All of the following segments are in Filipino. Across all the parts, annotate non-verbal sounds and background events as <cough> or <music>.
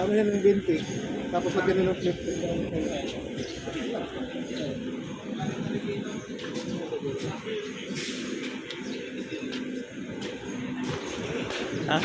Ano yan ng 20? Tapos lagyan nila ng flip. Ha?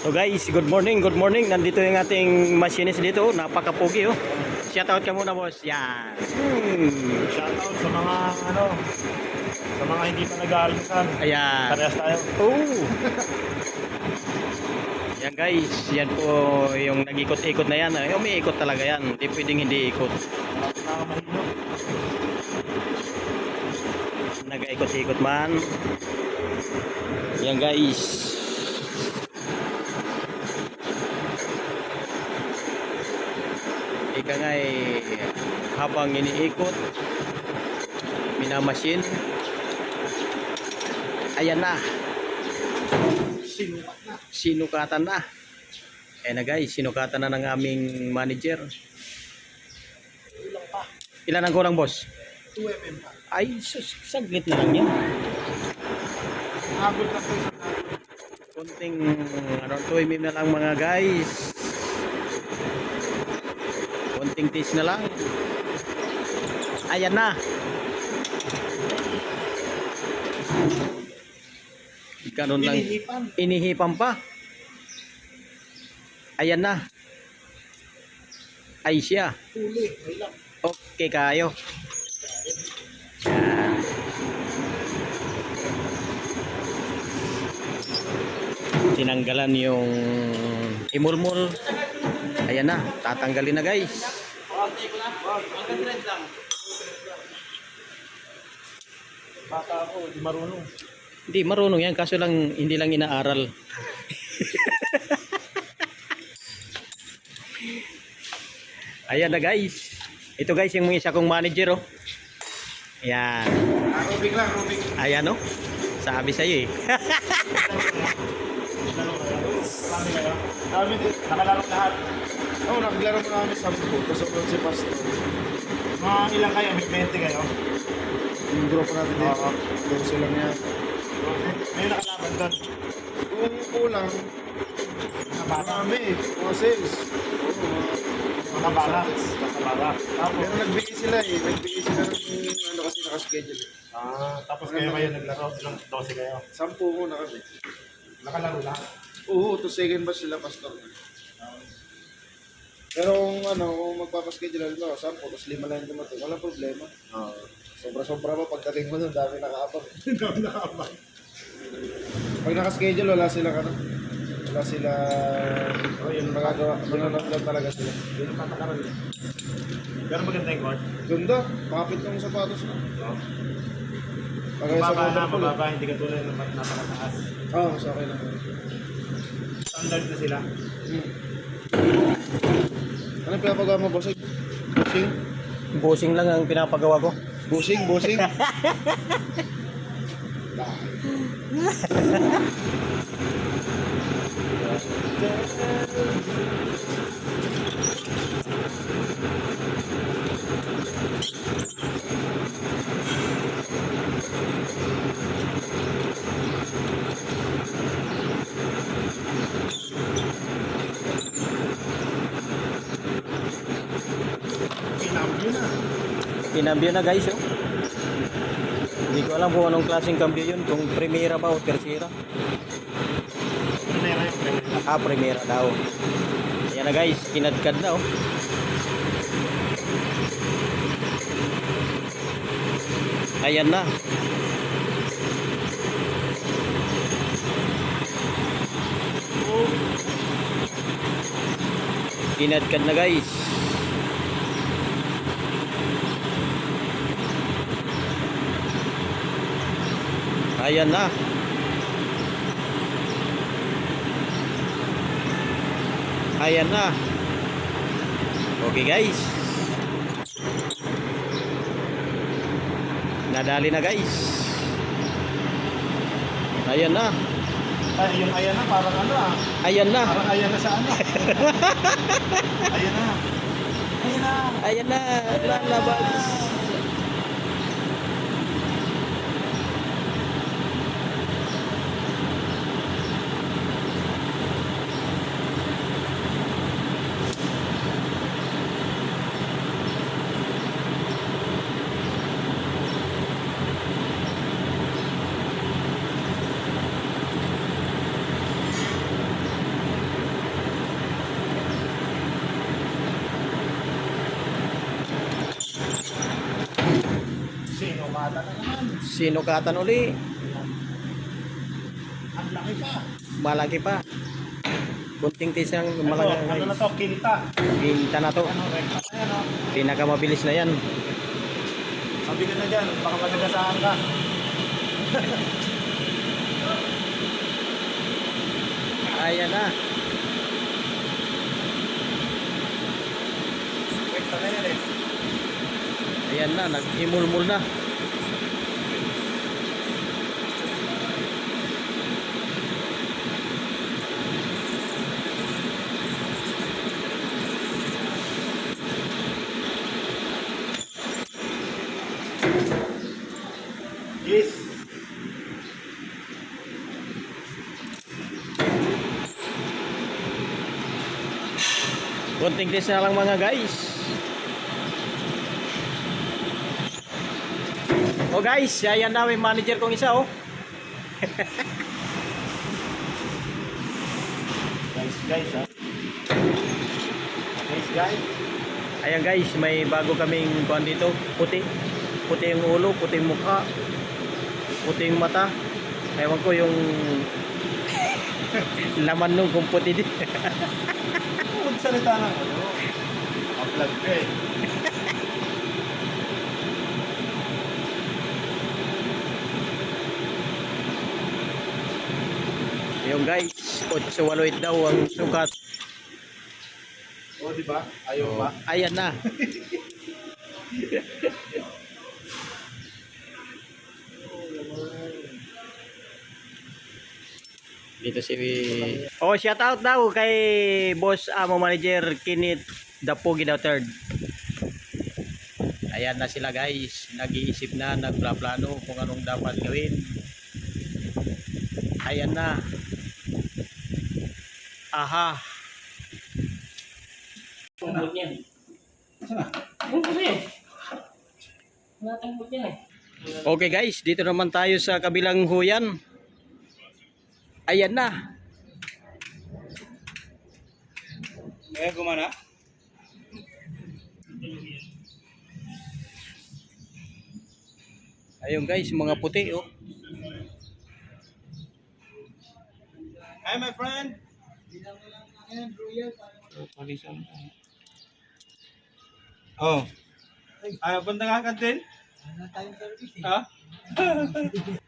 So guys, good morning, good morning. Nandito yung ating machinist dito. Napakapugi oh. Shout out ka muna boss. Yan. Hmm. Shoutout sa mga ano, sa mga hindi pa nag-aalinsan. Ayan. Parehas tayo. Oh. Yan guys, yan po yung nag-ikot-ikot na yan. Ay, umiikot talaga yan. Hindi pwedeng hindi ikot. Nag-ikot-ikot man. Yan guys. Ika nga eh, habang iniikot, minamasin, ayan na, Sinukat na. sinukatan na. Ayan na guys, sinukatan na ng aming manager. Ilan ang kurang boss? 2 mm pa. Ay, saglit na lang yan. Habol na po Konting, ano, 2 mm na lang mga guys. Konting tis na lang. Ayan na. Ganun lang. Hinihipan. Inihipan pa. Ayan na. Ay siya. Okay kayo. Yan. Tinanggalan yung imulmul. Ayan na, tatanggalin na guys. Bata ako, di marunong. Hindi marunong yan kaso lang hindi lang inaaral. Ayan na guys. Ito guys yung isa kong manager oh. Ayan. Ah, Rubik lang, Rubik. Ayan oh. Sabi sa'yo eh. Din. Nakalaro lahat. Oo, oh, naglaro mo namin sa buko. Kasunod si Pastor. Mga ilang kayo, may 20 kayo. Yung group natin dito. Oo. Doon sila niya. May nakalaban doon. Kung kulang, marami. Mga sales. Oo, Mga bala. Mga bala. Tapos, Pero nagbigay sila eh. Nagbigay sila ng ano kasi nakaschedule. eh. ah, tapos kayo kayo naglaro. Ilang 12 kayo. Sampu muna kami. Nakalaro lahat. Oo, to second batch sila pastor. Pero kung ano, kung magpapaschedule, halimbawa, sampu, tapos lima lang yung dumating, walang problema. Sobra-sobra pa pagdating mo nun, dami nakaabang. <laughs> Dami nakabang. Pag nakaschedule, wala sila ano, wala sila, Oh, yun. magagawa, manonood lang talaga sila. Yun ang patakaran eh. Pero maganda yung court. Ganda, kapit ng sapatos mo. Pagaya sa Mababa na, motor pool. mababa. Hindi ka tulad ng napakataas. Oo, oh, mas okay lang. Standard na sila. Hmm. Ano yung pinapagawa mo, bossing? Bossing? Busing lang ang pinapagawa ko. Busing, busing. <laughs> Kinambyo na guys oh. Hindi ko alam kung anong klaseng cambio yun. Kung primera ba o tercera. Primera yung primera. Ah, primera daw. Ayan na guys, kinadkad na oh. Ayan na. Kinadkad na guys. Ayan na. Ayan na. Okay guys. Nadali na guys. Ayan na. Ay, yung ayan na, parang ano ah. Ayan na. Parang ayan na sa ano. <laughs> ayan na. Ayan na. Ayan na. Lalabas. Sinukatan na naman. Sinukatan uli. Ang laki pa. Malaki pa. Kunting tis ng Ano, malaki. ano na to? Kinta. Ginta na to. Ano, rekta na yan, oh. Pinakamabilis na yan. Sabi ka na dyan, baka matagasaan ka. <laughs> Ayan na. Rekta na yan eh. Ayan na. Nag-imulmul na. Kunting tis na lang mga guys. Oh guys, ayan na yung manager kong isa oh. <laughs> Guys, guys, ha? Guys, guys. Ayan guys, may bago kaming kuhan dito. Puti. Puti yung ulo, puti yung mukha. Puti yung mata. Ewan ko yung <laughs> laman nung kung puti din. <laughs> Magsalita ng ano. Upload ka eh. <laughs> yung guys, 8 daw ang sukat. O, di ba? Ayaw pa. Ayan na. <laughs> Dito si Oh, shout out daw kay Boss Amo Manager Kinit Dapugi daw third. Ayan na sila guys. Nag-iisip na, nagplaplano kung anong dapat gawin. Ayan na. Aha. Niyan eh. Okay guys, dito naman tayo sa kabilang huyan. Ayan na. Eh, gumana? Ayun guys, mga puti oh. Hi, my friend. Oh. Ano, punta ka kantin? Ha? <laughs>